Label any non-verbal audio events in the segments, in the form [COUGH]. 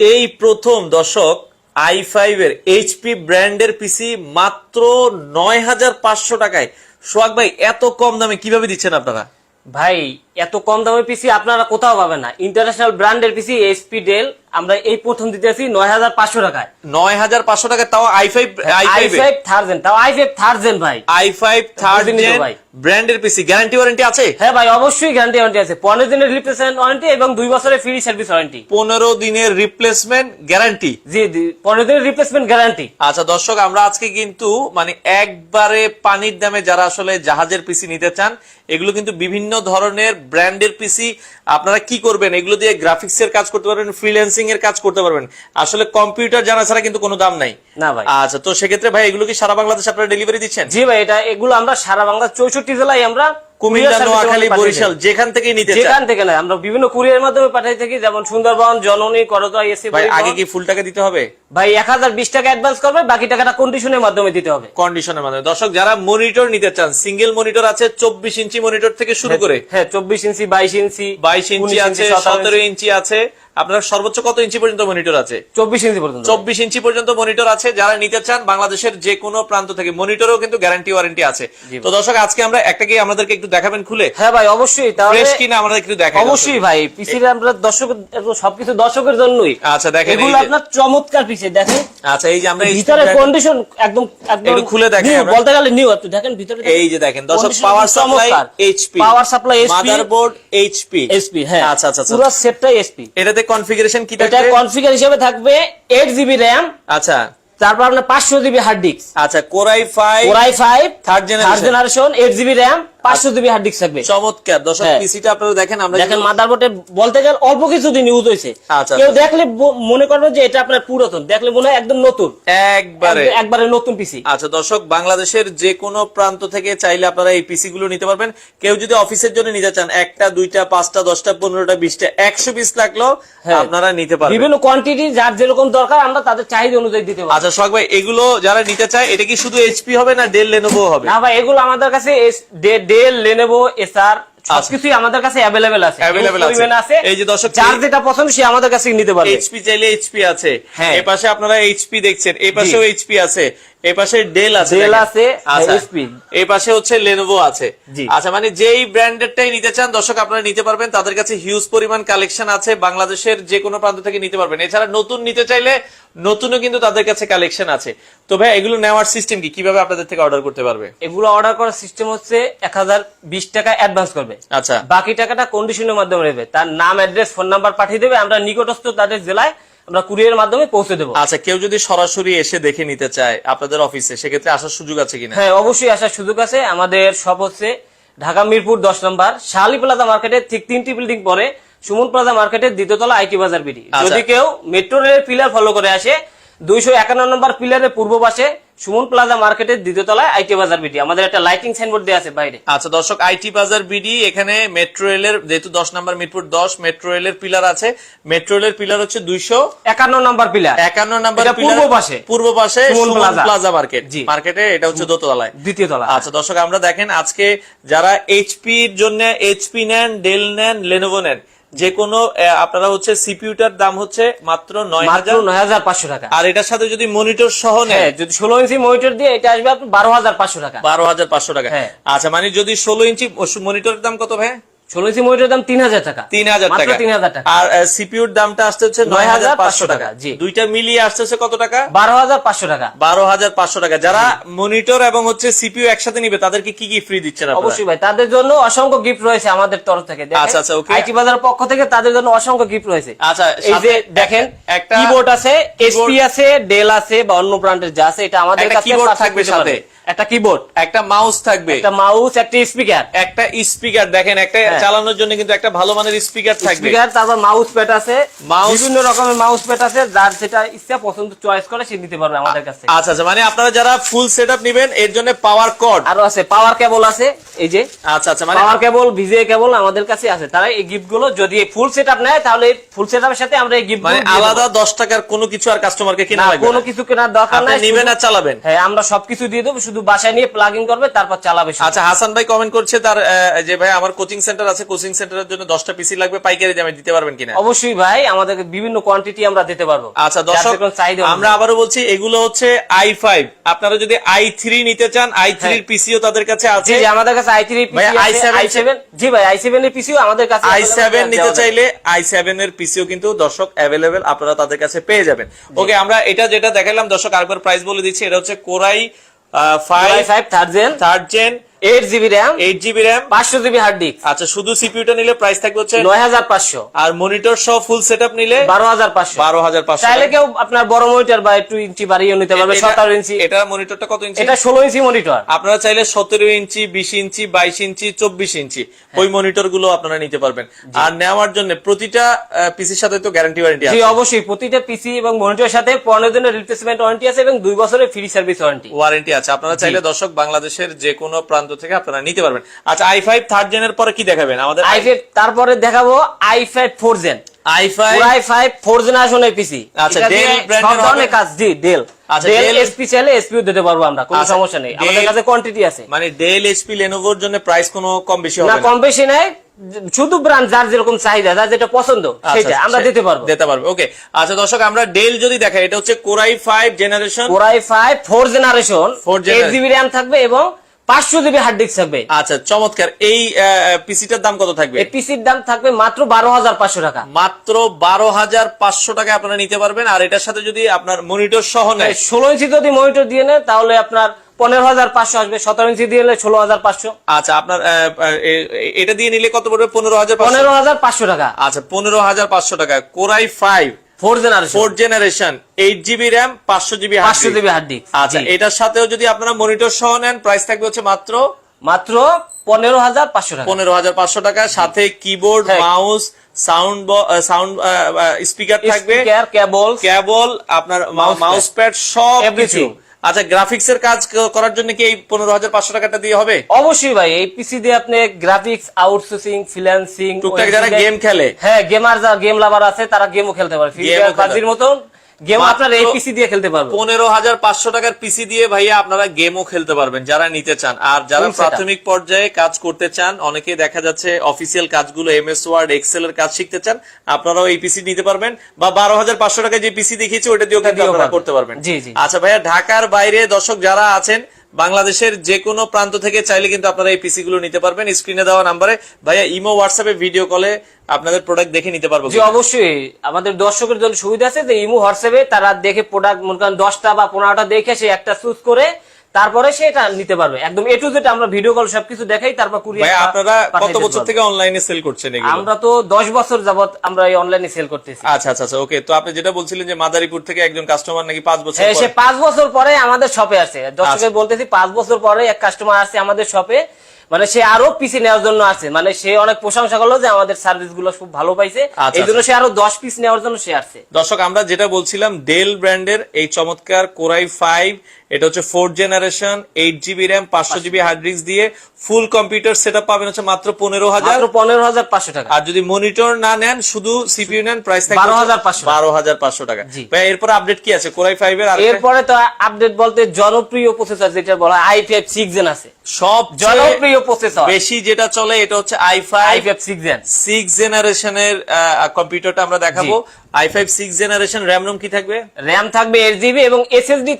এই প্রথম দশক আই ফাইভের এইচপি ব্র্যান্ডের পিসি মাত্র নয় হাজার পাঁচশো টাকায়। সোহাগ ভাই, এত কম দামে কীভাবে দিচ্ছেন আপনারা? ভাই, এত কম দামের পিসি আপনারা কোথাও পাবেন না। ইন্টারন্যাশনাল ব্র্যান্ডের পিসি এইচপি ডেল আমরা এই প্রথম দিতেছি নয় হাজার পাঁচশো টাকায়। নয় হাজার পাঁচশো টাকায় তাও I five I five third gen তাও আই ফাইভ থার্জেন্ড ভাই। আই ফাইভ জেন ভাই। ব্র্যান্ডের পিসি গ্যারান্টি ওয়ারেন্টি আছে? হ্যাঁ ভাই অবশ্যই গ্যারান্টি ওয়ারেন্টি আছে। পনেরো দিনের রিপ্লেসমেন্ট ওয়ারেন্টি এবং দুই বছরের ফ্রি সার্ভিস ওয়ারেন্টি পনেরো দিনের রিপ্লেসমেন্ট গ্যারান্টি জি পনেরো দিনের রিপ্লেসমেন্ট গ্যারান্টি আচ্ছা দর্শক আমরা আজকে কিন্তু মানে একবারে পানির দামে যারা আসলে জাহাজের পিসি নিতে চান এগুলো কিন্তু বিভিন্ন ধরনের ব্র্যান্ডের পিসি আপনারা কি করবেন? এগুলো দিয়ে গ্রাফিক্স এর কাজ করতে পারবেন ফ্রিল্যান্সিং এর কাজ করতে পারবেন। আসলে কম্পিউটার জানা ছাড়া কিন্তু কোনো দাম নাই। না ভাই। আচ্ছা তো সেক্ষেত্রে ভাই এগুলো কি সারা বাংলাদেশে আপনারা ডেলিভারি দিচ্ছেন? জি ভাই এটা এগুলো আমরা সারা বাংলা চৌষট্টি জেলায় আমরা কুমিল্লা courier service নোয়াখালী বরিশাল যেখান থেকেই নিতে যেখান থেকে না আমরা বিভিন্ন কুরিয়ার মাধ্যমে পাঠাই থাকি যেমন সুন্দরবন জননী করতোয়া এসি ভাই আগে কি ফুল টাকা দিতে হবে? ভাই এক হাজার বিশ টাকা অ্যাডভান্স করবে বাকি টাকাটা কন্ডিশনের মাধ্যমে দিতে হবে। কন্ডিশনের মাধ্যমে। দর্শক যারা মনিটর নিতে চান সিঙ্গেল মনিটর আছে চব্বিশ ইঞ্চি মনিটর থেকে শুরু করে। হ্যাঁ চব্বিশ ইঞ্চি বাইশ ইঞ্চি বাইশ ইঞ্চি আছে 17 সতেরো ইঞ্চি আছে। আপনার সর্বোচ্চ কত ইঞ্চি পর্যন্ত মনিটর আছে? চব্বিশ ইঞ্চি পর্যন্ত। চব্বিশ ইঞ্চি পর্যন্ত মনিটর আছে। যারা নিতে চান বাংলাদেশের যে কোনো প্রান্ত থেকে মনিটরেও কিন্তু গ্যারান্টি ওয়ারেন্টি আছে। তো দর্শক আজকে আমরা একটা কি আমাদেরকে একটু দেখাবেন খুলে? হ্যাঁ ভাই অবশ্যই। তাহলে ফ্রেশ কিনা আমরা একটু দেখাই অবশ্যই ভাই পিসির আমরা দর্শক সবকিছু দর্শকের জন্যই। আচ্ছা দেখেন এগুলো আপনার চমৎকার পিসে দেখেন। আচ্ছা এই যে আমরা ভিতরে কন্ডিশন একদম একদম খুলে দেখেন বলতে গেলে নিউ একটু দেখেন ভিতরে এই যে দেখেন দর্শক power supply HP power supply HP motherboard HP SP হ্যাঁ। আচ্ছা আচ্ছা আচ্ছা। পুরো সেটটাই এসপি এটাতে কনফিগারেশন কি এটা থাকবে? কনফিগার হিসেবে থাকবে এইট জিবি র্যাম আচ্ছা। তারপর আপনার পাঁচশো জিবি হার্ড ডিস্ক আচ্ছা core i five five third generation eight GB RAM পাঁচশো জিবি হার্ড ডিস্ক থাকবে। চমৎকার। দর্শক হ্যাঁ। পিসিটা আপনারা দেখেন আমরা দেখেন মাদারবোর্ডে বলতে গেলে অল্প কিছু দিন ইউজ হয়েছে। আচ্ছা, কেউ আচ্ছা। দেখলে মনে করবে যে এটা আপনার পুরাতন। দেখলে মনে হয় একদম নতুন। একবারে। একবারে নতুন পিসি আচ্ছা দর্শক বাংলাদেশের যে কোনো প্রান্ত থেকে চাইলে আপনারা এই পিসি গুলো নিতে পারবেন। কেউ যদি অফিসের জন্য নিতে চান একটা দুইটা পাঁচটা দশটা পনেরোটা বিশটা একশো পিস লাগলেও হ্যাঁ। আপনারা নিতে পারবেন। বিভিন্ন কোয়ান্টিটি যার যেরকম দরকার আমরা তাদের চাহিদা অনুযায়ী দিতে পারি আচ্ছা সোহাগ ভাই এগুলো যারা নিতে চায় এটা কি শুধু এইচপি হবে না ডেল লেনোভো হবে? না ভাই এগুলো আমাদের কাছে ডেল লেনেভো এসআর সবকিছুই আমাদের কাছে আছে। এই যে দর্শক, যার যেটা পছন্দ সে আমাদের কাছে নিতে পারবে। এইচপি চাইলে এইচপি আছে। হ্যাঁ। পাশে আপনারা এইচপি দেখছেন এই পাশেও এইচপি আছে। এই পাশে ডেল আছে দেখেন। আছে, আচ্ছা। HP এই পাশে হচ্ছে লেনোভো আছে। আচ্ছা মানে যেই ব্র্যান্ডেরটাই নিতে চান দর্শক আপনারা নিতে পারবেন তাদের কাছে হিউজ পরিমাণ কালেকশন আছে বাংলাদেশের যে কোনো প্রান্ত থেকে নিতে পারবেন। এছাড়া নতুন নিতে চাইলে নতুনও কিন্তু তাদের কাছে কালেকশন আছে। তো ভাই এগুলো নেওয়ার সিস্টেম কি? কীভাবে আপনাদের থেকে অর্ডার করতে পারবে? এগুলো অর্ডার করার সিস্টেম হচ্ছে এক হাজার বিশ টাকা অ্যাডভান্স করবে। আচ্ছা। বাকি টাকাটা কন্ডিশনের মাধ্যমে নেবে। তার নাম অ্যাড্রেস ফোন নাম্বার পাঠিয়ে দেবে। আমরা নিকটস্থ তাদের জেলায় আমরা কুরিয়ার মাধ্যমে পৌঁছে দেবো। আচ্ছা কেউ যদি সরাসরি এসে দেখে নিতে চায় আপনাদের অফিসে সেক্ষেত্রে আসার সুযোগ আছে কিনা? হ্যাঁ অবশ্যই আসার সুযোগ আছে। আমাদের সব হচ্ছে ঢাকা মিরপুর দশ নম্বর শালি প্লাজা মার্কেটে ঠিক তিনটি বিল্ডিং পরে সুমন প্লাজা মার্কেটের দ্বিতীয়তলা আইটি বাজার বিডি। আচ্ছা। যদি কেউ মেট্রো রেলের পিলার ফলো করে আসে দুইশো একান্ন নম্বর পিলারের পূর্ব পাশে সুমন প্লাজা মার্কেটের দ্বিতীয় তলায় আইটি বাজার বিডি। আমাদের একটা লাইটিং সাইনবোর্ড দেওয়া আছে বাইরে। আচ্ছা দর্শক আইটি বাজার বিডি এখানে মেট্রো রেলের যেহেতু দশ নম্বর মিরপুর দশ মেট্রো রেলের পিলার আছে। মেট্রো রেলের পিলার হচ্ছে দুইশো একান্ন নম্বর পিলার একান্ন নম্বর পূর্ব পাশে। পূর্ব পাশে প্লাজা। মার্কেট জি। মার্কেটে এটা হচ্ছে দোতলায়। দ্বিতীয় তলা আচ্ছা দর্শক আমরা দেখেন আজকে যারা এইচপি এর জন্য এইচপি নেন ডেল নেন লেনোভো নেন যে কোনো আপনারা হচ্ছে সিপিউটার দাম হচ্ছে মাত্র নয় হাজার। নয় হাজার পাঁচশো টাকা। আর এটার সাথে যদি মনিটর সহ নেয় যদি ষোলো ইঞ্চি মনিটর দিয়ে এটা আসবে আপনার বারো হাজার পাঁচশো টাকা। বারো হাজার পাঁচশো টাকা। হ্যাঁ। আচ্ছা মানে যদি ষোলো ইঞ্চি মনিটরের দাম কত ভাই ষোলো মনিটরের দাম তিন হাজার টাকা। তিন হাজার টাকা। তিন হাজার টাকা। আর সিপিউর দামটা আসতে হচ্ছে নয় হাজার পাঁচশো টাকা। জি। দুইটা মিলিয়ে আসতে হচ্ছে কত টাকা? বারো হাজার পাঁচশো টাকা। বারো হাজার পাঁচশো টাকা। যারা মনিটর এবং হচ্ছে সিপিইউ একসাথে নিবে তাদেরকে কি কি ফ্রি দিচ্ছেন অবশ্যই ভাই তাদের জন্য অসংখ্য গিফট রয়েছে আমাদের তরফ থেকে আচ্ছা, আচ্ছা. আইটি বাজার পক্ষ থেকে তাদের জন্য অসংখ্য গিফট রয়েছে। আচ্ছা, এই যে দেখেন একটা কিবোর্ড আছে এসপি আছে ডেল আছে বা অন্য ব্র্যান্ডের যা আছে এটা আমাদের কাছে purchase থাকবে সাথে। একটা কিবোর্ড একটা মাউস থাকবে। একটা মাউস একটা স্পিকার একটা স্পিকার দেখেন একটা হ্যাঁ। চালানোর জন্য কিন্তু একটা ভালো মানের স্পিকার থাকবে। স্পিকার তারপর মাউস প্যাড আছে। বিভিন্ন রকমের মাউস প্যাড আছে যার যেটা ইচ্ছা পছন্দ চয়েস করে সে নিতে পারবে আমাদের কাছে। আচ্ছা আচ্ছা মানে আপনারা যারা ফুল সেট আপ নিবেন এর জন্য পাওয়ার কর্ড আরও আছে পাওয়ার কেবল আছে এই যে। আচ্ছা আচ্ছা মানে পাওয়ার কেবল ভিজিএ কেবল আমাদের কাছে আছে। তারা এই গিফটগুলো যদি ফুল সেট আপ নেয় তাহলে ফুল সেট আপের সাথে আমরা এই গিফট মানে আলাদা দশ টাকার কোনো কিছু আর কাস্টমারকে কিনা লাগবে কোনো কিছু কেনার দরকার নাই নিবেন আর চালাবেন। হ্যাঁ আমরা সবকিছু দিয়ে দেবো শুধু শুধু বাসায় নিয়ে প্লাগিং করবে তারপর চালাবে আচ্ছা হাসান ভাই কমেন্ট করছে তার যে ভাই আমার কোচিং সেন্টার আছে কোচিং সেন্টারের জন্য দশটা পিসি লাগবে পাইকারি দামে দিতে পারবেন কিনা? অবশ্যই ভাই আমাদের বিভিন্ন কোয়ান্টিটি আমরা দিতে পারব। আচ্ছা দর্শক আমরা আবারও বলছি এগুলো হচ্ছে আই ফাইভ আপনারা যদি আই থ্রি নিতে চান আই থ্রির পিসিও তাদের কাছে আছে। জি আমাদের কাছে আই থ্রি ভাই, i7 আই সেভেন জি ভাই আই সেভেন এর পিসিও আমাদের কাছে আই সেভেন নিতে চাইলে আই সেভেন এর পিসিও কিন্তু দর্শক অ্যাভেলেবেল আপনারা তাদের কাছে পেয়ে যাবেন। ওকে আমরা এটা যেটা দেখালাম দর্শক আরেকবার প্রাইস বলে দিচ্ছি এটা হচ্ছে core i five five third gen third gen eight GB RAM eight GB RAM পাঁচশো জিবি হার্ড ডিস্ক আচ্ছা শুধু সিপিইউটা নিলে প্রাইস থাকবে হচ্ছে নয় হাজার পাঁচশো। আর মনিটর সহ ফুল সেটআপ নিলে বারো হাজার পাঁচশো। বারো হাজার পাঁচশো। চাইলে কেউ আপনার বড় মনিটর বা একটু ইঞ্চি বাড়িয়ে নিতে পারবে সতেরো ইঞ্চি। এটা মনিটরটা কত ইঞ্চি? এটা ষোলো ইঞ্চি মনিটর আপনারা চাইলে সতেরো ইঞ্চি বিশ ইঞ্চি বাইশ ইঞ্চি চব্বিশ ইঞ্চি ওই মনিটরগুলো আপনারা নিতে পারবেন। আর নেওয়ার জন্য প্রতিটা পিসির সাথে তো গ্যারান্টি ওয়ারেন্টি আছে। অবশ্যই। প্রতিটা পিসি এবং মনিটরের সাথে পনেরো দিনের রিপ্লেসমেন্ট ওয়ারেন্টি আছে এবং দুই বছরের ফ্রি সার্ভিস ওয়ারেন্টি ওয়ারেন্টি আছে। আপনারা চাইলে দর্শক বাংলাদেশের যে কোনো প্রান্ত থেকে আপনারা নিতে পারবেন। আচ্ছা আই ফাইভ থার্ড জেনের পরে কি দেখাবেন? আমাদের আই ফাইভ তারপরে দেখাবো I five four gen I five I five four gen আসনে পিসি আচ্ছা, brand সব ধরনের? কাজ জি ডেল আচ্ছা, ডেল এসপি চাইলে এসপিও দিতে পারব আমরা কোনো আচ্ছা, সমস্যা নেই। আমাদের কাছে কোয়ান্টিটি আছে। মানে ডেল এইচপি লেনোভোর জন্য প্রাইস কোনো কম বেশি হবে না? কম বেশি নাই। শুধু ব্র্যান্ড যার যেরকম চাহিদা যার যেটা পছন্দ আচ্ছা, সেটা আমরা সে- দিতে পারব। দিতে পারব ওকে আচ্ছা দর্শক আমরা ডেল যদি দেখাই এটা হচ্ছে core i five generation core i five four generation eight GB RAM থাকবে এবং পাঁচশো জিবি হার্ড ডিস্ক থাকবে। আচ্ছা চমৎকার। এই পিসিটার দাম কত থাকবে? এই পিসির দাম থাকবে মাত্র বারো হাজার পাঁচশো টাকা। মাত্র বারো হাজার পাঁচশো টাকা আপনারা নিতে পারবেন আর এটার সাথে যদি আপনার মনিটর সহ নেয় ষোলো ইঞ্চি যদি মনিটর দিয়ে নেয় তাহলে আপনার পনেরো হাজার পাঁচশো আসবে। সতেরো ইঞ্চি দিয়ে ষোলো হাজার পাঁচশো। আচ্ছা আপনার এটা দিয়ে নিলে কত পড়বে? পনেরো হাজার পনেরো হাজার পাঁচশো টাকা। আচ্ছা পনেরো হাজার পাঁচশো টাকা। Core i five four generation four generation eight GB RAM পাঁচশো জিবি পাঁচশো জিবি হার্ড ডিস্ক আচ্ছা এটার সাথেও যদি আপনারা মনিটর সহ নেন প্রাইস থাকবে হচ্ছে মাত্র মাত্র পনেরো হাজার পাঁচশো টাকা। পনেরো হাজার পাঁচশো টাকা। সাথে keyboard. Mouse sound sound speaker থাকবে। কেবল কেবল আপনার মাউস প্যাড সব কিছু. আচ্ছা গ্রাফিক্স এর কাজ করার জন্য কি এই পনেরো হাজার পাঁচশো টাকাটা দিয়ে হবে? অবশ্যই ভাই এই পিসি দিয়ে আপনি গ্রাফিক্স আউটসোর্সিং ফ্রিল্যান্সিং টুকটাক যারা গেম খেলে। হ্যাঁ গেমার যারা গেম লাভার আছে তারা গেমও খেলতে পারে। ফ্রি ফায়ার মতন। গেম আপনার এই পিসি দিয়ে খেলতে পারবেন পনেরো হাজার পাঁচশো টাকার পিসি দিয়ে ভাইয়া আপনারা গেমও খেলতে পারবেন যারা নিতে চান। আর যারা প্রাথমিক পর্যায়ে কাজ করতে চান অনেকে দেখা যাচ্ছে অফিসিয়াল কাজগুলো এম এস ওয়ার্ড এক্সেল এর কাজ শিখতে চান আপনারাও এই পিসি নিতে পারবেন। বা বারো হাজার পাঁচশো টাকায় যে পিসি দেখিয়েছি ওটা দিয়েও কিন্তু আপনারা করতে পারবেন। জি, জি। আচ্ছা ভাইয়া ঢাকার বাইরে দর্শক যারা আছেন বাংলাদেশের যে কোনো প্রান্ত থেকে চাইলে কিন্তু আপনারা এই পিসি গুলো নিতে পারবেন। স্ক্রিনে দেওয়া নাম্বারে ভাইয়া ইমো হোয়াটসঅ্যাপে ভিডিও কলে আপনাদের প্রোডাক্ট দেখে নিতে পারব জি অবশ্যই। আমাদের দর্শকের জন্য সুবিধা আছে যে ইমো হোয়াটসঅ্যাপে তারা দেখে প্রোডাক্ট মনে করেন দশটা বা পনেরোটা দেখে সে একটা চুজ করে তারপরে সে এটা নিতে পারবে। একদম এ টু জেড আমরা ভিডিও কল সবকিছু দেখাই তারপর কুরিয়ার আপনারা কত বছর থেকে অনলাইনে সেল করছেন এগুলো? আমরা তো দশ বছর যাবত আমরা এই অনলাইনে সেল করতেছি। আচ্ছা আচ্ছা আচ্ছা ওকে তো আপনি যেটা বলছিলেন যে মাদারীপুর থেকে একজন কাস্টমার নাকি পাঁচ বছর হ্যাঁ, পর- সে পাঁচ বছর পরে আমাদের শপে আসে। আচ্ছা। দর্শকের বলতেছি পাঁচ বছর পরে এক কাস্টমার আসছে আমাদের শপে মানে সে আরও পিসি নেওয়ার জন্য আসছে মানে সে অনেক প্রশংসা করল যে আমাদের সার্ভিসগুলো খুব ভালো পাইছে। আচ্ছা, এই জন্য সে আরও দশ পিস নেওয়ার জন্য সে আসছে দর্শক আমরা যেটা বলছিলাম ডেল ব্র্যান্ডের এই চমৎকার কোরাই ফাইভ এটা হচ্ছে fourth generation eight GB RAM পাঁচশো জিবি হার্ড ডিস্ক দিয়ে ফুল কম্পিউটার সেট পাবেন হচ্ছে মাত্র পনেরো হাজার। পনেরো হাজার পাঁচশো টাকা। আর যদি মনিটর না নেন শুধু সিপিইউ নেন প্রাইস থাকবে 12,500 বারো হাজার পাঁচশো টাকা। ভাই এরপর আপডেট কি আছে? কোরাই ফাইভ এর এরপরে তো আপডেট বলতে জনপ্রিয় প্রসেসর যেটা বলা আই ফাইভ সিক্স জেন আছে। সব জনপ্রিয় প্রসেসর বেশি যেটা চলে এটা হচ্ছে I five six gen six জেনারেশনের কম্পিউটারটা আমরা দেখাবো। I five six generation RAM ROM কি থাকবে? র্যাম থাকবে এবং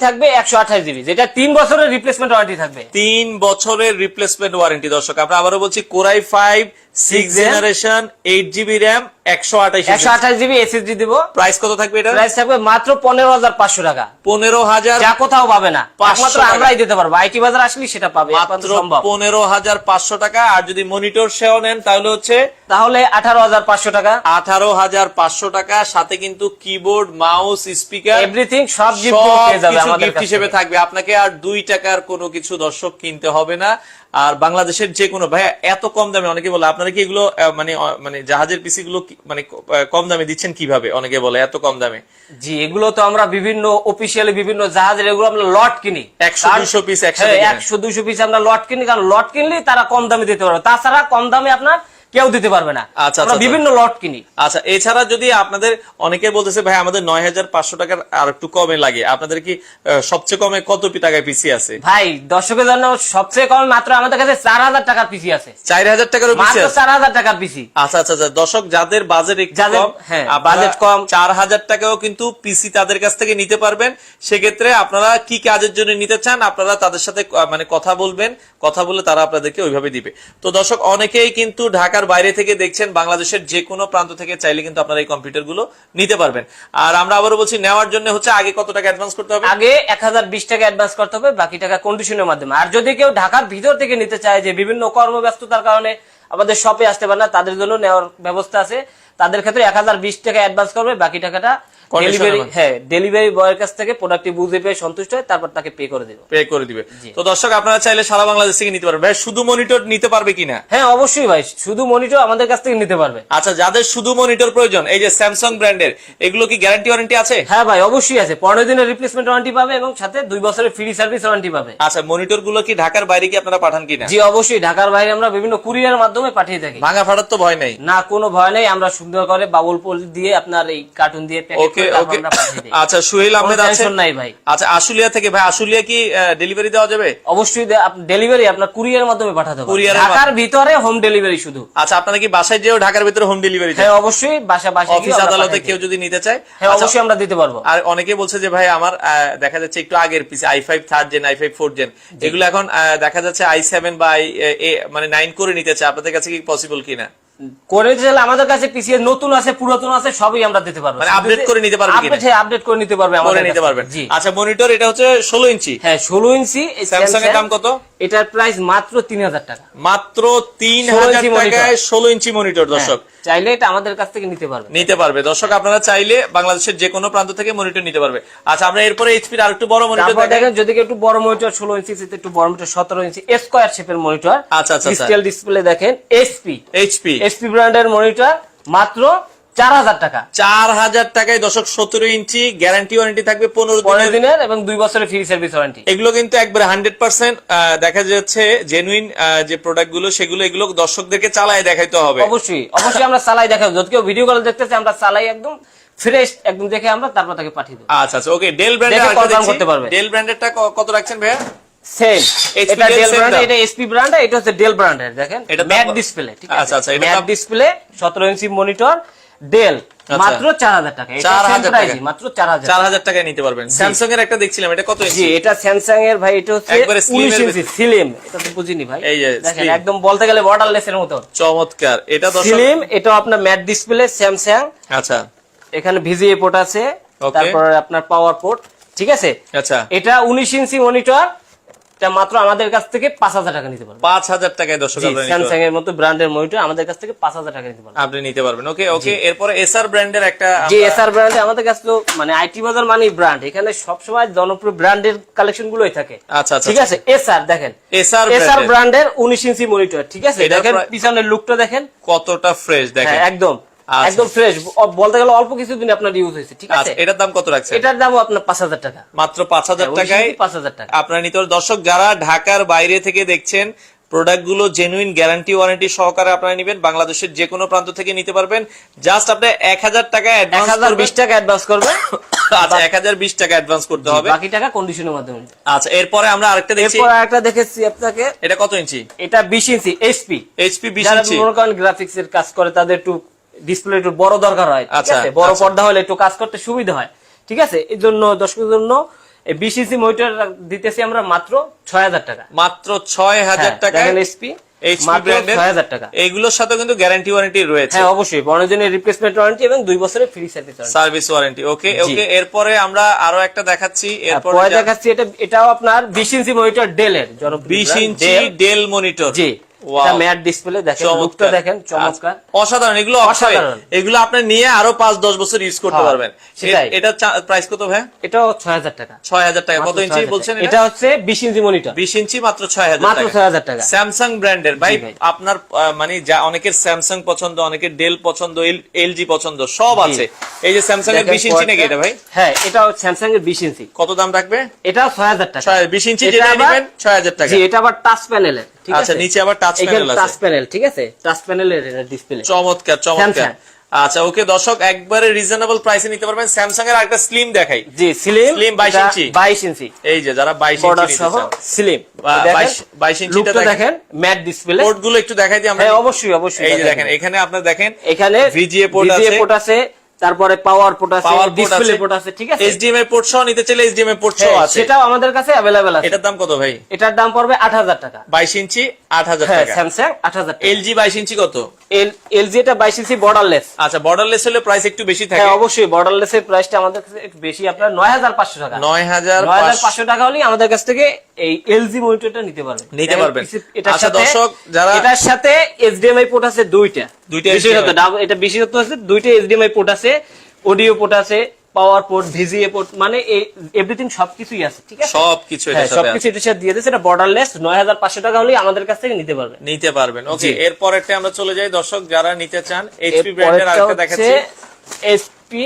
থাকবে একশো আঠাশ জিবি যেটা তিন বছরের রিপ্লেসমেন্ট ওয়ারেন্টি থাকবে। তিন বছরের রিপ্লেসমেন্ট ওয়ারেন্টি দর্শক আমরা আবারও বলছি core i five six generation eight GB RAM একশো আঠাশ একশো আঠাশ জিবি এসএসডি দিব। প্রাইস কত থাকবে এটা? প্রাইস থাকবে মাত্র পনেরো হাজার পাঁচশো টাকা। পনেরো হাজার যা কোথাও পাবে না। 500 একমাত্র টাকা। আমরাই দিতে পারব। আইটি বাজার আসলে সেটা পাবে মাত্র পনেরো হাজার পাঁচশো টাকা। আর যদি মনিটর সেও নেন তাহলে হচ্ছে তাহলে আঠারো হাজার পাঁচশো টাকা। আঠারো হাজার পাঁচশো টাকা। সাথে কিন্তু কিবোর্ড মাউস স্পিকার এভরিথিং সব গিফট হিসেবে থাকবে। আপনাকে আর দুই টাকার কোনো কিছু দর্শক কিনতে হবে না। আর বাংলাদেশের যে কোনো ভাইয়া এত কম দামে অনেকে বলে আপনারা কি এগুলো মানে মানে জাহাজের পিসি গুলো মানে কম দামে দিচ্ছেন কীভাবে? অনেকে বলে এত কম দামে। জি এগুলো তো আমরা বিভিন্ন অফিসিয়ালি বিভিন্ন জাহাজের এগুলো আমরা লট কিনি। 100, কারণ- 200 piece একসাথে হ্যাঁ। একশো দুইশো পিস আমরা লট কিনি কারণ লট কিনলে তারা কম দামে দিতে পারবে। তাছাড়া কম দামে আপনার কেউ দিতে পারবে না। আচ্ছা, আমরা আচ্ছা। বিভিন্ন লট কিনি। আচ্ছা এছাড়া যদি আপনাদের অনেকে বলতেছে ভাই আমাদের নয় হাজার পাঁচশো টাকার আর একটু কমে লাগে। আপনাদের কি সবচেয়ে কমে কত টাকায় পিসি আছে? ভাই দর্শকের জন্য সবচেয়ে কম মাত্র আমাদের কাছে চার হাজার টাকার পিসি আছে। চার হাজার টাকারও পিসি চার হাজার টাকার পিসি আচ্ছা আচ্ছা আচ্ছা। দর্শক যাদের বাজেট একটু কম হ্যাঁ, বাজেট কম। চার হাজার টাকাও কিন্তু পিসি তাদের কাছ থেকে নিতে পারবেন সেক্ষেত্রে আপনারা কি কাজের জন্য নিতে চান আপনারা তাদের সাথে মানে কথা বলবেন কথা বলে তারা আপনাদেরকে ওইভাবে দিবে। তো দর্শক অনেকেই কিন্তু ঢাকার বাইরে থেকে দেখছেন বাংলাদেশের যে কোনো প্রান্ত থেকে চাইলে কিন্তু আপনারা এই কম্পিউটারগুলো নিতে পারবেন। আর আমরা আবারও বলছি, নেওয়ার জন্য হচ্ছে আগে কত টাকা অ্যাডভান্স করতে হবে? আগে এক হাজার বিশ টাকা অ্যাডভান্স করতে হবে, বাকি টাকা কন্ডিশনের মাধ্যমে। আর যদি কেউ ঢাকার ভিতর থেকে নিতে চায় যে বিভিন্ন কর্মব্যস্ততার কারণে আমাদের শপে আসতে পারে না, তাদের জন্য নেওয়ার ব্যবস্থা আছে। তাদের ক্ষেত্রে এক হাজার বিশ টাকা অ্যাডভান্স করবে, বাকি টাকাটা ডেলিভারি হ্যাঁ ডেলিভারি বয়ের কাছ থেকে প্রোডাক্টটি বুঝে পেয়ে সন্তুষ্ট হয় তারপর তাকে পে করে দেবো। পে করে দিবে। তো দর্শক আপনারা চাইলে সারা বাংলাদেশ থেকে নিতে পারবেন। ভাই শুধু মনিটর নিতে পারবে কিনা? হ্যাঁ অবশ্যই ভাই শুধু মনিটর আমাদের কাছ থেকে নিতে পারবে। আচ্ছা যাদের শুধু মনিটর প্রয়োজন এই যে স্যামসাং ব্র্যান্ডের এগুলো কি গ্যারান্টি ওয়ারেন্টি আছে? হ্যাঁ ভাই অবশ্যই আছে। পনেরো দিনের রিপ্লেসমেন্ট ওয়ারেন্টি পাবে এবং সাথে দুই বছরের ফ্রি সার্ভিস ওয়ারেন্টি পাবে। আচ্ছা মনিটরগুলো কি ঢাকার বাইরে কি আপনারা পাঠান কিনা? জি অবশ্যই। ঢাকার বাইরে আমরা বিভিন্ন কুরিয়ার মাধ্যমে পাঠিয়ে থাকি। ভাঙা ফাটার তো ভয় নেই। না কোনো ভয় নেই। আমরা সুন্দর করে বাবুল পোল দিয়ে আপনার এই কার্টুন দিয়ে ওকে ওকে। আচ্ছা সোহেল আহমেদ আছে? নাই ভাই। আচ্ছা আশুলিয়া থেকে ভাই আশুলিয়া কি ডেলিভারি দেওয়া যাবে? অবশ্যই ডেলিভারি আপনার কুরিয়ার মাধ্যমে পাঠাতে হবে কুরিয়ারের ঢাকার ভিতরে হোম ডেলিভারি শুধু। আচ্ছা আপনারা কি বাসায় যেও ঢাকার ভিতরে হোম ডেলিভারি হ্যাঁ অবশ্যই বাসা বাসা অফিস আদালতে কেউ যদি নিতে চায়? হ্যাঁ আচ্ছা, অবশ্যই আমরা দিতে পারব। আর অনেকে বলছে যে ভাই আমার দেখা যাচ্ছে একটু আগের পিছে I five third gen I five fourth gen এগুলো এখন দেখা যাচ্ছে আই সেভেন বা আই মানে নাইন করে নিতে চায়। আপনাদের কাছে কি পসিবল কিনা? করে দিতে চাইলে আমাদের কাছে পিছিয়ে নতুন আছে পুরাতন আছে সবই আমরা দিতে পারব। মানে update করে নিতে পারবে আপডেট হ্যাঁ আপডেট করে নিতে পারবে আমাদের নিতে জি। আচ্ছা মনিটর এটা হচ্ছে ষোলো ইঞ্চি। হ্যাঁ ষোলো ইঞ্চি স্যামসাং এর দাম কত? এটার প্রাইস মাত্র তিন হাজার টাকা। মাত্র। টাকায় ইঞ্চি মনিটর দর্শক। হ্যাঁ, চাইলে এটা আমাদের কাছ থেকে নিতে পারবে। নিতে পারবে। দর্শক আপনারা চাইলে বাংলাদেশের যে কোনো প্রান্ত থেকে মনিটর নিতে পারবে। আচ্ছা আমরা এরপরে এইচপির আর একটু বড় মনিটর দেখেন যদি একটু বড় মনিটর ষোলো ইঞ্চি একটু বড় মনিটর সতেরো ইঞ্চি স্কোয়ার শেপের মনিটর আচ্ছা, আচ্ছা, আচ্ছা। ডিসপ্লে দেখেন এসপি এইচপি এসপি ব্র্যান্ডের মনিটর মাত্র চার হাজার টাকা। চার হাজার টাকায় দশক সতেরো ইঞ্চি গ্যারান্টি ওয়ারেন্টি থাকবে পনেরো পনেরো দিনের এবং দুই বছরের ফ্রি সার্ভিস ওয়ারেন্টি এগুলো কিন্তু একবারে হান্ড্রেড পার্সেন্ট দেখা যাচ্ছে জেনুইন যে প্রোডাক্টগুলো সেগুলো এগুলো দর্শকদেরকে চালায় দেখাইতে হবে। অবশ্যই অবশ্যই আমরা চালাই দেখাবো। যদি কেউ ভিডিও কল দেখতেছে আমরা চালাই একদম ফ্রেশ একদম দেখে আমরা তারপর তাকে পাঠিয়ে দেবো। আচ্ছা আচ্ছা ওকে ডেল ব্র্যান্ডের করতে পারবে। ডেল ব্র্যান্ডেরটা কত রাখছেন ভাইয়া? সেম এটা ডেল ব্র্যান্ড এটা এসপি ব্র্যান্ড এটা হচ্ছে ডেল ব্র্যান্ডের দেখেন। ম্যাট ডিসপ্লে ঠিক আচ্ছা, আচ্ছা, আছে matte display 17 inch monitor Dell আচ্ছা। মাত্র 4000 টাকা। এটা 4000 টাকা। মাত্র 4000 চার হাজার টাকায় নিতে পারবেন। স্যামসাং এর একটা দেখছিলাম এটা কত জি ইঞ্চি এটা স্যামসাং এর ভাই এটা হচ্ছে একবারে 19 ইঞ্চি স্লিম এটা তো বুঝিনি ভাই। এই যে দেখেন একদম বলতে গেলে বর্ডারলেস এর মতো। চমৎকার। এটা দর্শক স্লিম এটা আপনার ম্যাট ডিসপ্লে স্যামসাং আচ্ছা। এখানে ভিজিএ পোর্ট আছে. তারপর আপনার পাওয়ার পোর্ট ঠিক আছে? আচ্ছা। এটা 19 ইঞ্চি মনিটর এটা মাত্র আমাদের কাছ থেকে 5000 টাকা নিতে পারবেন। পাঁচ হাজার টাকায় দর্শক স্যামসাং এর মতো ব্র্যান্ডের মনিটর আমাদের কাছ থেকে 5000 টাকা নিতে পারবেন। আপনি নিতে পারবেন। ওকে ওকে এরপরে এসআর ব্র্যান্ডের একটা আমরা- এসআর ব্র্যান্ডে আমাদের কাছে তো মানে আইটি বাজার মানেই ব্র্যান্ড এখানে সবসময় জনপ্রিয় ব্র্যান্ডের কালেকশন গুলোই থাকে। আচ্ছা আচ্ছা ঠিক আছে? এসআর দেখেন। এসআর এসআর ব্র্যান্ডের 19 ইঞ্চি মনিটর ঠিক আছে? দেখেন পিছনের লুকটা দেখেন। কতটা ফ্রেশ দেখেন। হ্যাঁ একদম। আচ্ছা। একদম ফ্রেশ বলতে গেলে অল্প কিছুদিন আপনার ইউজ হয়েছে ঠিক আছে? আচ্ছা এটার দাম কত রাখছেন? এটার দামও আপনার 5000 টাকা। মাত্র পাঁচ হাজার হ্যাঁ, টাকায় 5000 টাকা। আপনারা নিতে। দর্শক যারা ঢাকার বাইরে থেকে দেখছেন প্রোডাক্টগুলো জেনুইন গ্যারান্টি ওয়ারেন্টি সহকারে আপনারা নিবেন বাংলাদেশের যে কোনো প্রান্ত থেকে নিতে পারবেন। জাস্ট আপনি এক হাজার টাকা এক হাজার বিশ টাকা অ্যাডভান্স করবে [COUGHS] আচ্ছা এক হাজার বিশ টাকা অ্যাডভান্স করতে হবে। বাকি টাকা কন্ডিশনের মাধ্যমে। আচ্ছা এরপরে আমরা আরেকটা দেখছি। এরপর একটা দেখেছি আপনাকে। এটা কত ইঞ্চি? এটা বিশ ইঞ্চি এইচপি এইচপি বিশ ইঞ্চি। মনে করেন গ্রাফিক্স এর কাজ করে তাদের একটু ডিসপ্লে একটু বড় দরকার হয় ঠিক আচ্ছা, আছে? বড় আচ্ছা। পর্দা হলে একটু কাজ করতে সুবিধা হয় ঠিক আছে? এই জন্য দর্শকের জন্য বিশ ইঞ্চি মনিটর দিতেছি আমরা মাত্র ছয় হাজার টাকা। মাত্র ছয় হাজার হ্যাঁ, টাকা। এইগুলোর সাথে কিন্তু গ্যারান্টি ওয়ারেন্টি রয়েছে। হ্যাঁ অবশ্যই। পনেরো দিনের রিপ্লেসমেন্ট ওয়ারেন্টি এবং দুই বছরের free service warranty service warranty okay okay এরপরে আমরা আরও একটা দেখাচ্ছি এরপরে দেখাচ্ছি এটা এটাও আপনার বিশ ইঞ্চি মনিটর ডেলের বিশ ইঞ্চি ডেল মনিটর জি। ম্যাট ডিসপ্লে দেখেন লুকটা দেখেন চমৎকার। আচ্ছা, অসাধারণ এগুলো অসাধারণ অসাধারণ। এগুলো আপনি নিয়ে আরও পাঁচ দশ বছর ইউজ করতে হ্যাঁ, পারবেন। এটা প্রাইস কত ভাই এটাও ছয় হাজার টাকা। ছয় হাজার টাকা। কত ইঞ্চি বলছেন এটা? হচ্ছে বিশ ইঞ্চি মনিটর বিশ ইঞ্চি মাত্র ছয় হাজার মাত্র টাকা। ছয় হাজার টাকা। স্যামসাং ব্র্যান্ডের ভাই ভাই। আপনার মানে যা অনেকের স্যামসাং পছন্দ অনেকের ডেল পছন্দ এলজি পছন্দ সব আছে। এই যে স্যামসাং এর দেখেন বিশ ইঞ্চি নাকি এটা ভাই? হ্যাঁ এটাও স্যামসাং এর বিশ ইঞ্চি। কত দাম রাখবে? ছয় হাজার টাকা। ছয় বিশ ইঞ্চি যেটা নেবেন ছয় হাজার টাকা। জি এটা আবার টাচ প্যানেলের ঠিক আচ্ছা, আছে? নিচে আবার এখানে panel আছে। টাচ প্যানেল ঠিক আছে? টাচ প্যানেলের ডিসপ্লে চমৎকার চমৎকার। আচ্ছা ওকে দর্শক একবারে রিজনেবল প্রাইসে নিতে পারবেন। স্যামসাং এর একটা স্লিম দেখাই। জি স্লিম Slim 22 ইঞ্চি। বাইশ ইঞ্চি। এই যে যারা বাইশ বর্ডার ইঞ্চি সহ স্লিম 22 22 ইঞ্চিটা দেখেন। ম্যাট ডিসপ্লে পোর্টগুলো একটু দেখাই দিই আমরা হ্যাঁ অবশ্যই অবশ্যই এই যে দেখেন। এখানে আপনার দেখেন এখানে VGA port আছে। পোর্ট আছে তারপরে পাওয়ার পোর্ট আছে ডিসপ্লে পোর্ট আছে ঠিক আছে? এইচডিএমআই পোর্ট সহ নিতে চাইলে এইচডিএমআই পোর্ট সহ হ্যাঁ, আছে। সেটাও আমাদের কাছে অ্যাভেলেবেল আছে। এটার দাম কত ভাই? এটার দাম পড়বে আট হাজার টাকা। বাইশ ইঞ্চি আট হাজার হ্যাঁ স্যামসাং আট হাজার টাকা। এলজি বাইশ ইঞ্চি কত? এল এলজি এটা বাইশ ইঞ্চি বর্ডারলেস আচ্ছা বর্ডারলেস হলে প্রাইস একটু বেশি থাকে। হ্যাঁ অবশ্যই বর্ডারলেস এর প্রাইসটা আমাদের কাছে একটু বেশি। আপনার নয় হাজার পাঁচশো টাকা। নয় হাজার নয় হাজার পাঁচশো টাকা হলেই আমাদের কাছ থেকে এই এলজি মনিটরটা নিতে পারবেন। নিতে পারবেন। পিসি- এটার আচ্ছা, দর্শক, যারা- এটার সাথে এইচডিএমআই পোর্ট আছে দুইটা। দুইটা বিশেষত এটা বিশেষত আছে দুইটা এইচডিএমআই পোর্ট আছে অডিও পোর্ট আছে পাওয়ার পোর্ট ভিজিএ পোর্ট মানে এভরিথিং সবকিছুই আছে ঠিক আছে? সবকিছু হ্যাঁ সবকিছু আছে। এটার সাথে দিয়ে দিয়েছে এটা বর্ডারলেস নয় হাজার পাঁচশো টাকা আমাদের কাছ থেকে নিতে পারবেন নিতে পারবেন ওকে এরপর একটা আমরা চলে যাই দর্শক যারা নিতে চান এইচপি ব্র্যান্ডের আরেকটা দেখাচ্ছি। এসপি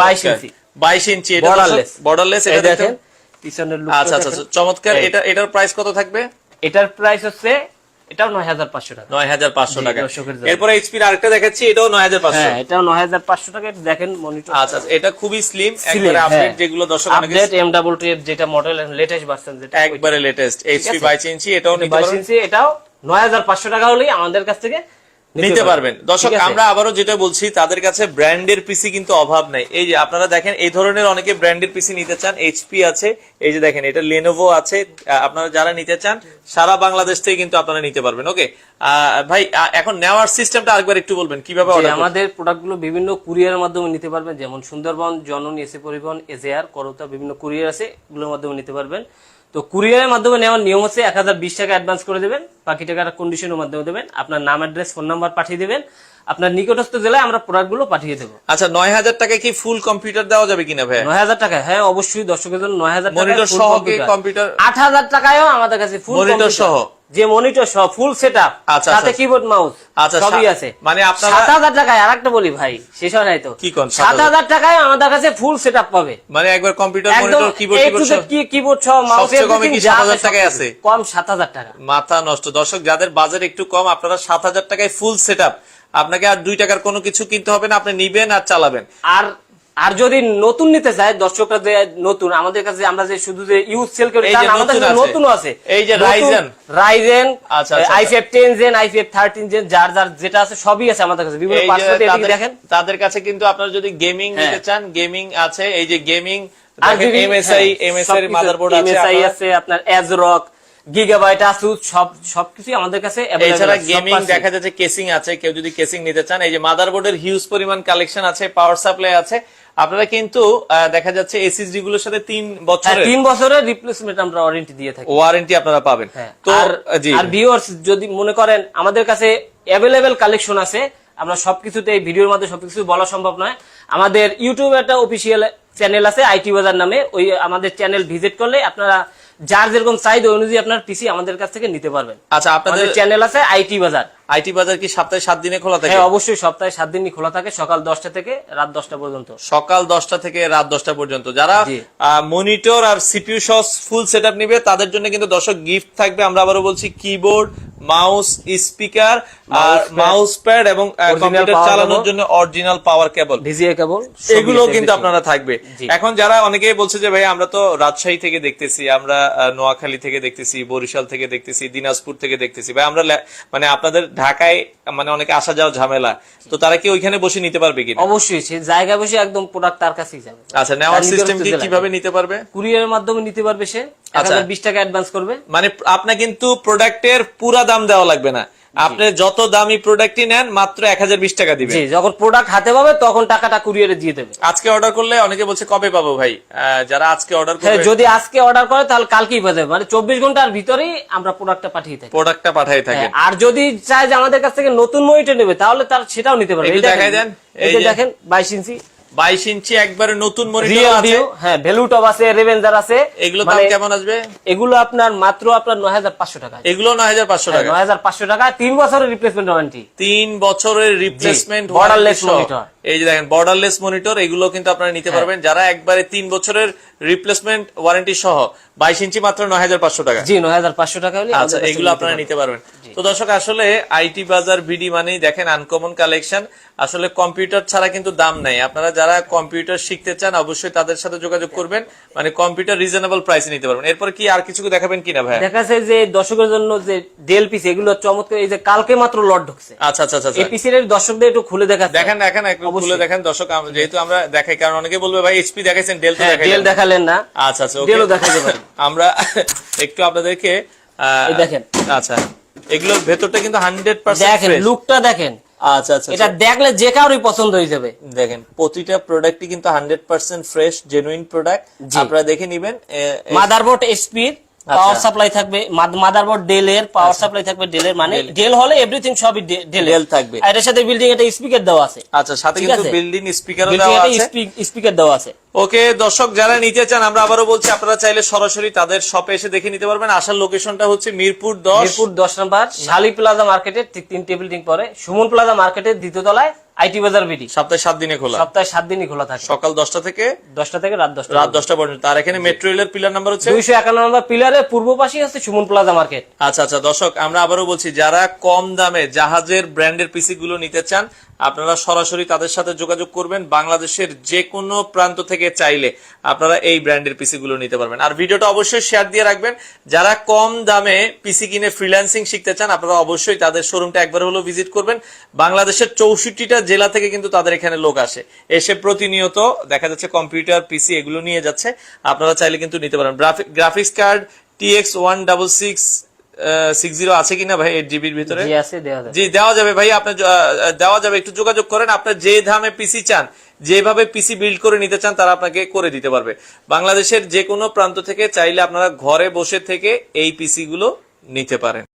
বাইশ ইঞ্চি। বাইশ ইঞ্চি এটা বর্ডারলেস বর্ডারলেস এটা দেখেন পিছনের আচ্ছা আচ্ছা, চমৎকার এটা এটার প্রাইস কত থাকবে? এটার প্রাইস হচ্ছে এটাও নয় হাজার পাঁচশো টাকা। নয় হাজার পাঁচশো টাকা। এরপরে এইচপির আরেকটা দেখাচ্ছি এটাও নয় হাজার পাঁচশো। হ্যাঁ এটাও নয় হাজার পাঁচশো টাকা দেখেন মনিটর আচ্ছা আচ্ছা, এটা খুবই স্লিম একবারে আপডেট যেগুলো দর্শক update M double two F যেটা মডেল লেটেস্ট ভার্সন যেটা একবারে লেটেস্ট এইচপি। বাইশ ইঞ্চি এটাও বাইশ ইঞ্চি এটাও নয় হাজার পাঁচশো টাকা হলেই আমাদের কাছ থেকে নিতে পারবেন। দর্শক আমরা আবারও যেটা বলছি তাদের কাছে ব্র্যান্ডের পিসি কিন্তু অভাব নাই। এই যে আপনারা দেখেন এই ধরনের অনেকে ব্র্যান্ডের পিসি নিতে চান এইচপি আছে এই যে দেখেন এটা লেনোভো আছে আপনারা যারা নিতে চান সারা বাংলাদেশ থেকে কিন্তু আপনারা নিতে পারবেন ওকে ভাই এখন নেওয়ার সিস্টেমটা আরেকবার একটু বলবেন কীভাবে? আমাদের প্রোডাক্টগুলো বিভিন্ন কুরিয়ারের মাধ্যমে নিতে পারবেন যেমন সুন্দরবন জননী এসে পরিবহন এজেআর করতা বিভিন্ন কুরিয়ার আছে এগুলোর মাধ্যমে নিতে পারবেন। তো কুরিয়ারের মাধ্যমে নেওয়ার নিয়ম হচ্ছে এক হাজার বিশ টাকা অ্যাডভান্স করে দেবেন বাকি টাকাটা কন্ডিশনের মাধ্যমে দেবেন আপনার নাম অ্যাড্রেস ফোন নাম্বার পাঠিয়ে দেবেন আপনার নিকটস্থ জেলায় আমরা প্রোডাক্টগুলো পাঠিয়ে দেবো। আচ্ছা নয় হাজার টাকায় কি ফুল কম্পিউটার দেওয়া যাবে কিনা ভাই নয় হাজার টাকা হ্যাঁ অবশ্যই দর্শকের জন্য নয় হাজার মনিটর সহ কম্পিউটার আট হাজার টাকায়ও আমাদের কাছে ফুল মনিটর সহ? যে মনিটর সহ ফুল আচ্ছা, সাথে আচ্ছা। কিবোর্ড মাউস আচ্ছা, সবই আছে। মানে আপনারা- টাকায় বলি ভাই শেষ হয় নাই তো। কি কোন, সাত সাত হাজার? হাজার টাকায় আমাদের কাছে ফুল পাবে। মানে একবার computer monitor keyboard keyboard keyboard সহ মাউস সবচেয়ে কমে কি 7,000 টাকায় আছে? কম সাত হাজার টাকা। মাথা নষ্ট। দর্শক যাদের বাজেট একটু কম আপনারা সাত হাজার টাকায় ফুল সেট আপনাকে আর দুই টাকার কোনো কিছু কিনতে হবে না আপনি নিবেন আর চালাবেন। আর আর যদি নতুন নিতে চায় দর্শকরা যে নতুন আমাদের কাছে আমরা যে শুধু যে ইউজ সেল করি আমাদের নতুন কাছে আছে। আছে এই যে। Ryzen I five ten gen I five thirteen gen যার যার যেটা আছে সবই আছে আমাদের কাছে বিভিন্ন এদিকে দেখেন তাদের কাছে কিন্তু আপনারা যদি গেমিং হ্যাঁ। নিতে চান গেমিং আছে এই যে গেমিং হ্যাঁ, এর সবকিছু- মাদারবোর্ড আছে MSI আছে আপনার গিগাবাইট আসুস সব সবকিছুই আমাদের কাছে এছাড়া গেমিং দেখা যাচ্ছে কেসিং আছে কেউ যদি কেসিং নিতে চান এই যে মাদারবোর্ডের হিউজ পরিমাণ কালেকশন আছে পাওয়ার সাপ্লাই আছে আপনারা কিন্তু দেখা যাচ্ছে এসএসডি গুলোর সাথে তিন হ্যাঁ, বছরের তিন বছরের রিপ্লেসমেন্ট আমরা ওয়ারেন্টি দিয়ে থাকি। ওয়ারেন্টি আপনারা পাবেন। হ্যাঁ, তো আর ভিউয়ার্স যদি মনে করেন আমাদের কাছে অ্যাভেলেবেল কালেকশন আছে আমরা সবকিছুতে এই ভিডিওর মধ্যে সবকিছু বলা সম্ভব নয়। আমাদের ইউটিউব একটা অফিসিয়াল চ্যানেল আছে আইটি বাজার নামে। ওই আমাদের চ্যানেল ভিজিট করলে আপনারা যার যেরকম চাহিদা অনুযায়ী আপনার পিসি আমাদের কাছ থেকে নিতে পারবেন। আচ্ছা আপনাদের চ্যানেল আছে আইটি বাজার। আইটি বাজার কি সপ্তাহে সাত দিনে খোলা থাকে? হ্যাঁ অবশ্যই সপ্তাহে সাত দিনই খোলা থাকে সকাল দশটা থেকে রাত দশটা পর্যন্ত। সকাল দশটা থেকে রাত দশটা পর্যন্ত। যারা। মনিটর আর সিপিউ সহ ফুল সেট নিবে তাদের জন্য কিন্তু দর্শক গিফট থাকবে। আমরা আবারও বলছি কিবোর্ড মাউস স্পিকার আর মাউস প্যাড এবং কম্পিউটার চালানোর জন্য অরিজিনাল পাওয়ার কেবল ভিজিএ কেবল এগুলো কিন্তু আপনারা থাকবে। এখন যারা অনেকেই বলছে যে ভাই আমরা তো রাজশাহী থেকে দেখতেছি আমরা নোয়াখালী থেকে দেখতেছি বরিশাল থেকে দেখতেছি দিনাজপুর থেকে দেখতেছি। ভাই আমরা মানে আপনাদের ঢাকায় মানে অনেকে আসা যাওয়া ঝামেলা। তো তারা কি ওইখানে বসে নিতে পারবে কিনা? অবশ্যই সে জায়গা বসে একদম প্রোডাক্ট তার কাছেই যাবে। আচ্ছা নেওয়ার সিস্টেম কি কীভাবে নিতে পারবে? কুরিয়ারের মাধ্যমে নিতে পারবে সে। এক আচ্ছা। হাজার বিশ টাকা অ্যাডভান্স করবে। মানে আপনার কিন্তু প্রোডাক্টের পুরা দাম দেওয়া লাগবে না। আপনি যত দামি প্রোডাক্টই নেন মাত্র এক হাজার বিশ টাকা দিবেন। যখন প্রোডাক্ট হাতে পাবে তখন টাকাটা কুরিয়ারে দিয়ে দেবে। আজকে অর্ডার করলে অনেকে বলছে কবে পাবো ভাই? যারা আজকে অর্ডার হ্যাঁ করবে যদি আজকে অর্ডার করে তাহলে কালকেই পাবে। মানে চব্বিশ ঘণ্টার ভিতরেই আমরা প্রোডাক্টটা পাঠিয়ে থাকি। প্রোডাক্টটা পাঠাই থাকেন। হ্যাঁ, আর যদি চায় যে আমাদের কাছ থেকে নতুন মনিটর নেবে তাহলে তার সেটাও নিতে পারবে। দেখাই দেন। এই। দেখেন বাইশ ইঞ্চি। বাইশ ইঞ্চি একবারে নতুন মনিটর আছে। হ্যাঁ ভ্যালুটপ আছে রেভেঞ্জার আছে। এগুলো দাম মানে কেমন আসবে? এগুলো আপনার মাত্র আপনার নয় হাজার পাঁচশো টাকা। এগুলো নয় হাজার পাঁচশো টাকা। নয় হাজার পাঁচশো টাকা তিন বছরের রিপ্লেসমেন্ট ওয়ারেন্টি তিন বছরের রিপ্লেসমেন্ট বর্ডারলেস monitor। এই যে দেখেন বর্ডারলেস মনিটর এগুলো কিন্তু আপনারা নিতে হ্যাঁ। পারবেন। যারা একবারে তিন বছরের রিপ্লেসমেন্ট ওয়ারেন্টি সহ বাইশ ইঞ্চি মাত্র নয় হাজার পাঁচশো টাকা। জি নয় হাজার পাঁচশো টাকা আচ্ছা এগুলো আপনারা নিতে পারবেন। তো দর্শক আসলে আইটি বাজার ভিডি মানেই দেখেন আনকমন কালেকশন আসলে কম্পিউটার ছাড়া কিন্তু দাম নাই। আপনারা যারা কম্পিউটার শিখতে চান অবশ্যই তাদের সাথে যোগাযোগ করবেন। মানে কম্পিউটার রিজনেবল প্রাইসে নিতে পারবেন। এরপর কি আর কিছু দেখাবেন কিনা ভাই? দেখা যাচ্ছে যে দর্শকের জন্য যে ডেল পিসি এগুলো চমৎকার এই যে কালকে মাত্র লট ঢুকছে। আচ্ছা আচ্ছা আচ্ছা এই পিসির দর্শকদের একটু খুলে দেখা দেখেন দেখেন একটু খুলে দেখেন। দর্শক যেহেতু আমরা দেখাই কারণ অনেকে বলবে ভাই এইচপি দেখাইছেন ডেল তো ডেল দেখাইলেন না। দেখালেন না। আচ্ছা আচ্ছা. ডেলও দেখাইতে পারেন। [LAUGHS] আমরা একটু আপনাদেরকে দেখেন। আচ্ছা এগুলোর ভেতরটা কিন্তু হান্ড্রেড পার্সেন্ট দেখেন লুকটা দেখেন। আচ্ছা আচ্ছা এটা দেখলে যে কারোরই পছন্দ হয়ে যাবে। দেখেন প্রতিটা প্রোডাক্টই কিন্তু hundred percent fresh genuine product আপনারা দেখে নিবেন মাদারবোর্ড এসপির আচ্ছা। পাওয়ার সাপ্লাই থাকবে মাদারবোর্ড ডেল এর পাওয়ার সাপ্লাই থাকবে ডেল এর মানে ডেল হলে এভরিথিং সবই ডেল Dell থাকবে। আর এর সাথে বিল্ডিং একটা স্পিকার দেওয়া আছে। আচ্ছা সাথে কিন্তু বিল্ডিং স্পিকারও দেওয়া আছে। স্পিকার দেওয়া আছে। ওকে দর্শক যারা নিতে চান আমরা আবারও বলছি আপনারা চাইলে সরাসরি তাদের শপে এসে দেখে নিতে পারবেন। আসার লোকেশনটা হচ্ছে মিরপুর দশ। মিরপুর দশ নম্বর শালি প্লাজা মার্কেটের ঠিক তিনটে বিল্ডিং পরে সুমন প্লাজা মার্কেটের দ্বিতীয় তলায় আইটি বাজার বিডি। সপ্তাহে সাত দিনে খোলা। সপ্তাহে সাত দিনই খোলা থাকে। সকাল দশটা থেকে দশটা থেকে রাত দশটা রাত দশটা পর্যন্ত। আর এখানে মেট্রো রেলের পিলার নাম্বার হচ্ছে? দুইশো একান্ন নম্বর পিলারের পূর্ব পাশেই হচ্ছে সুমন প্লাজা মার্কেট। আচ্ছা আচ্ছা দর্শক আমরা আবারও বলছি যারা কম দামে জাহাজের ব্র্যান্ডের পিসি গুলো নিতে চান আপনারা সরাসরি তাদের সাথে যোগাযোগ করবেন বাংলাদেশের যে কোনো প্রান্ত থেকে চাইলে আপনারা এই ব্র্যান্ডের পিসি গুলো নিতে পারবেন। আর ভিডিওটা অবশ্যই শেয়ার দিয়ে রাখবেন। যারা কম দামে পিসি কিনে ফ্রিল্যান্সিং শিখতে চান, আপনারা অবশ্যই তাদের শোরুমটা একবার হলেও ভিজিট করবেন। বাংলাদেশের চৌষট্টিটা জেলা থেকে কিন্তু তাদের এখানে লোক আসে। এসে প্রতিনিয়ত দেখা যাচ্ছে কম্পিউটার পিসি এগুলো নিয়ে যাচ্ছে। আপনারা চাইলে কিন্তু নিতে পারেন। Graphics card TX one double six six zero আছে কিনা ভাই এইট জিবির ভিতরে? জি দেওয়া যাবে। ভাই। আপনার দেওয়া যাবে। একটু যোগাযোগ করেন। আপনার যে দামে পিসি চান যেভাবে পিসি বিল্ড করে নিতে চান তারা আপনাকে করে দিতে পারবে। বাংলাদেশের যে কোনো প্রান্ত থেকে চাইলে আপনারা ঘরে বসে থেকে এই পিসি গুলো নিতে পারেন।